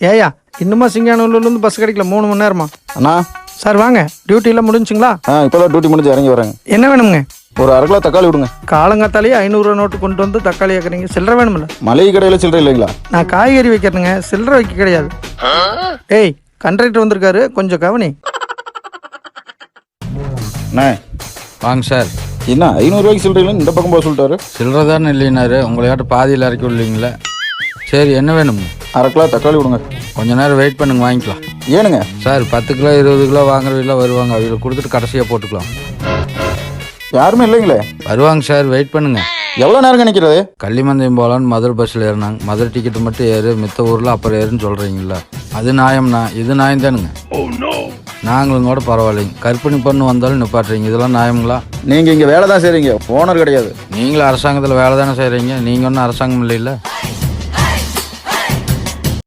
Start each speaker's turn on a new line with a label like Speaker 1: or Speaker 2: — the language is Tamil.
Speaker 1: ஏயா இன்னுமா சிங்கானூர்லேருந்து பஸ் கிடைக்கல மூணு மணி நேரமா?
Speaker 2: அண்ணா.
Speaker 1: சார் வாங்க. டியூட்டிலாம் முடிஞ்சுங்களா?
Speaker 2: ஆ இப்போதான் டியூட்டி முடிஞ்சு இறங்கி வரேங்க.
Speaker 1: என்ன வேணுங்க
Speaker 2: ஒரு அரை கிலோ தக்காளி விடுங்க.
Speaker 1: காலங்காத்தாலேயே ஐநூறுரூவா நோட்டு கொண்டு வந்து தக்காளி கேட்குறீங்க சில்லறை வேணுமில்ல?
Speaker 2: மளிகை கடையில் சில்லறை இல்லைங்களா?
Speaker 1: நான் காய்கறி வைக்கிறேனுங்க. சில்லறை வைக்க கிடையாது. ஏய் கண்ட்ராக்டர் வந்திருக்காரு. கொஞ்சம் கவனி.
Speaker 2: அண்ணே.
Speaker 3: வாங்க சார்
Speaker 2: என்ன ஐநூறுரூவாய்க்கு சில்லறை இல்லைன்னு இந்த பக்கம் போக சொல்லிட்டாரு?
Speaker 3: சில்லறை தானே இல்லைனாரு உங்களையாட்ட பாதியில் இறக்கி விடலீங்களே. சரி என்ன வேணும்
Speaker 2: அரை கிலோ தக்காளி விடுங்க
Speaker 3: கொஞ்ச நேரம் வெயிட் பண்ணுங்க வாங்கிக்கலாம்.
Speaker 2: ஏனுங்க?
Speaker 3: சார் பத்து கிலோ இருபது கிலோ வாங்குறவங்களாம் வருவாங்க. அவங்களுக்கு கொடுத்துட்டு கடைசியாக போட்டுக்கலாம்.
Speaker 2: யாருமே இல்லைங்களே?
Speaker 3: வருவாங்க சார் வெயிட் பண்ணுங்க.
Speaker 2: எவ்வளோ நேரங்க நிற்கிறது
Speaker 3: கள்ளிமந்தயம் போகலான்னு மதுரை பஸ்ஸில் ஏறினாங்க. மதுரை டிக்கெட்டு மட்டும் ஏறு மித்த ஊரில் அப்புறம் ஏறுன்னு சொல்கிறீங்கள அது நியாயம்ண்ணா இது நியாயம் தானுங்க. நாங்களும் கூட பரவாயில்லைங்க. கற்பனை பண்ணு வந்தாலும் நிப்பாட்டுறீங்க. இதெல்லாம் நியாயங்களா?
Speaker 2: நீங்கள் இங்கே வேலை தான் செய்கிறீங்க ஓனர் கிடையாது.
Speaker 3: நீங்களும் அரசாங்கத்தில் வேலை தானே செய்கிறீங்க நீங்கள் ஒன்றும் அரசாங்கம் இல்லைல்ல.